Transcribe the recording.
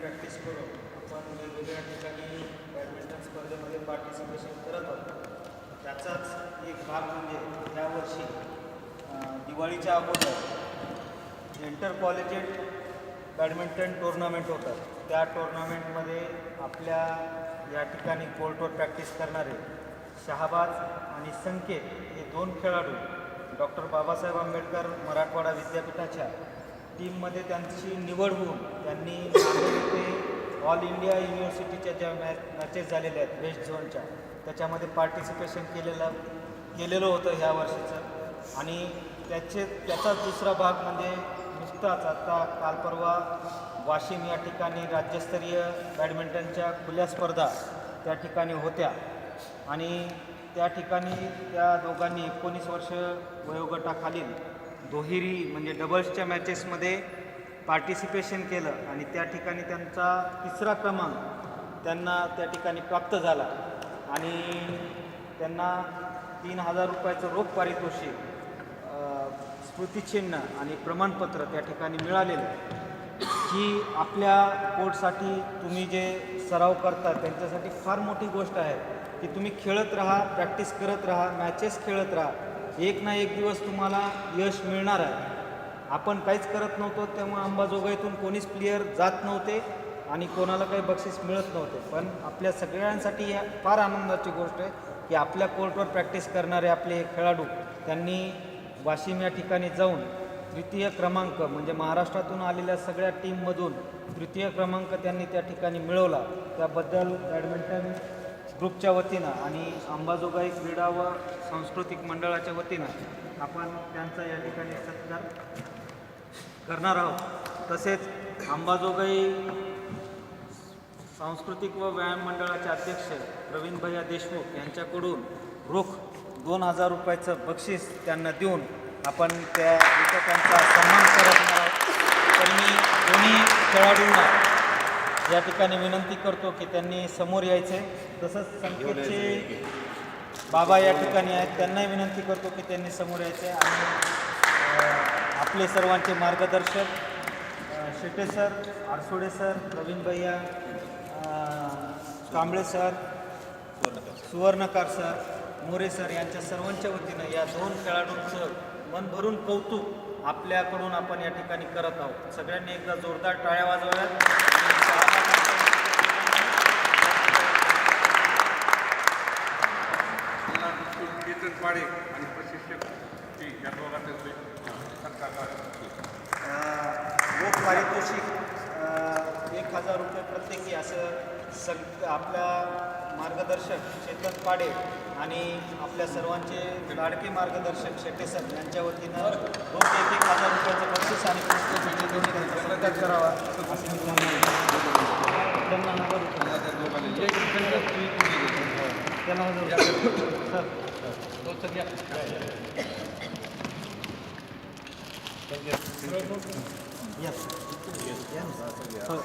Practice करून आपण वेगवेगळ्या ठिकाणी बॅडमिंटन स्पर्धेमध्ये पार्टिसिपेशन करत आहोत. त्याचाच एक भाग म्हणजे यावर्षी दिवाळीच्या अगोदर इंटर कॉलेजेट बॅडमिंटन टुर्नामेंट होतं. त्या टुर्नामेंटमध्ये आपल्या या ठिकाणी कोर्टवर प्रॅक्टिस करणारे शहाबाज आणि संकेत हे दोन खेळाडू डॉक्टर बाबासाहेब आंबेडकर मराठवाडा विद्यापीठाच्या टीममध्ये त्यांची निवड होऊन त्यांनी ते ऑल इंडिया युनिव्हर्सिटीच्या ज्या मॅच मॅचेस झालेल्या आहेत वेस्ट झोनच्या त्याच्यामध्ये पार्टिसिपेशन केलेलं केलेलं होतं ह्या वर्षीचं. आणि त्याचे त्याचा दुसरा भाग म्हणजे नुसताच आता काल परवा वाशिम या ठिकाणी राज्यस्तरीय बॅडमिंटनच्या खुल्या स्पर्धा त्या ठिकाणी होत्या. आणि त्या ठिकाणी त्या दोघांनी एकोणीस वर्ष वयोगटाखालील दोहेरी म्हणजे डबल्सच्या मॅचेसमध्ये पार्टिसिपेशन केलं आणि त्या ठिकाणी त्यांचा तिसरा क्रमांक त्यांना त्या ठिकाणी प्राप्त झाला. आणि त्यांना तीन हजार रुपयाचं रोख पारितोषिक स्मृतिचिन्ह आणि प्रमाणपत्र त्या ठिकाणी मिळालेलं ही आपल्या कोर्टसाठी तुम्ही जे सराव करता त्यांच्यासाठी फार मोठी गोष्ट आहे की तुम्ही खेळत राहा प्रॅक्टिस करत राहा मॅचेस खेळत राहा. एक ना एक दिवस तुम्हाला यश मिळणार आहे. आपण काहीच करत नव्हतो तेव्हा अंबाजोगाईतून कोणीच प्लेयर जात नव्हते आणि कोणाला काही बक्षीस मिळत नव्हते. पण आपल्या सगळ्यांसाठी ही फार आनंदाची गोष्ट आहे की आपल्या कोर्टवर प्रॅक्टिस करणारे आपले खेळाडू त्यांनी वाशिम या ठिकाणी जाऊन तृतीय क्रमांक म्हणजे महाराष्ट्रातून आलेल्या सगळ्या टीममधून तृतीय क्रमांक त्यांनी त्या ठिकाणी मिळवला. त्याबद्दल बॅडमिंटन ग्रुपच्या वतीनं आणि अंबाजोगाई क्रीडा व सांस्कृतिक मंडळाच्या वतीनं आपण त्यांचा या ठिकाणी सत्कार करणार आहोत. तसेच अंबाजोगाई सांस्कृतिक व व्यायाम मंडळाचे अध्यक्ष प्रवीण भैया देशमुख यांच्याकडून रोख दोन हजार रुपयाचं बक्षीस त्यांना देऊन आपण त्या विजेत्यांचा सन्मान करत आहोत. तर मी दोन्ही खेळाडूंना या ठिकाणी विनंती करतो की त्यांनी समोर यायचे. तसंच संकेतचे बाबा या ठिकाणी आहेत. त्यांनाही विनंती करतो की त्यांनी समोर यायचे. आणि आपले सर्वांचे मार्गदर्शक शेटे सर आरसोडे सर प्रवीण भैया Kamble sir Suvarnakar sir More sir यांच्या सर्वांच्या वतीनं या दोन खेळाडूंचं मन भरून कौतुक आपल्याकडून आपण या ठिकाणी करत आहोत. सगळ्यांनी एकदा जोरदार टाळ्या वाजवाव्यात आणि शहाबाजांचं- केतन पाडे आणि प्रशिक्षक ती या दोघांचे पारितोषिक एक हजार रुपये प्रत्येकी असं सग आपल्या मार्गदर्शक चेतन पाडे आणि आपल्या सर्वांचे लाडके मार्गदर्शक शेट्टे सर यांच्या वतीनं रोख एक एक हजार रुपयाचं बक्षीस आणि पुस्तक करावा त्यांना सर. हो.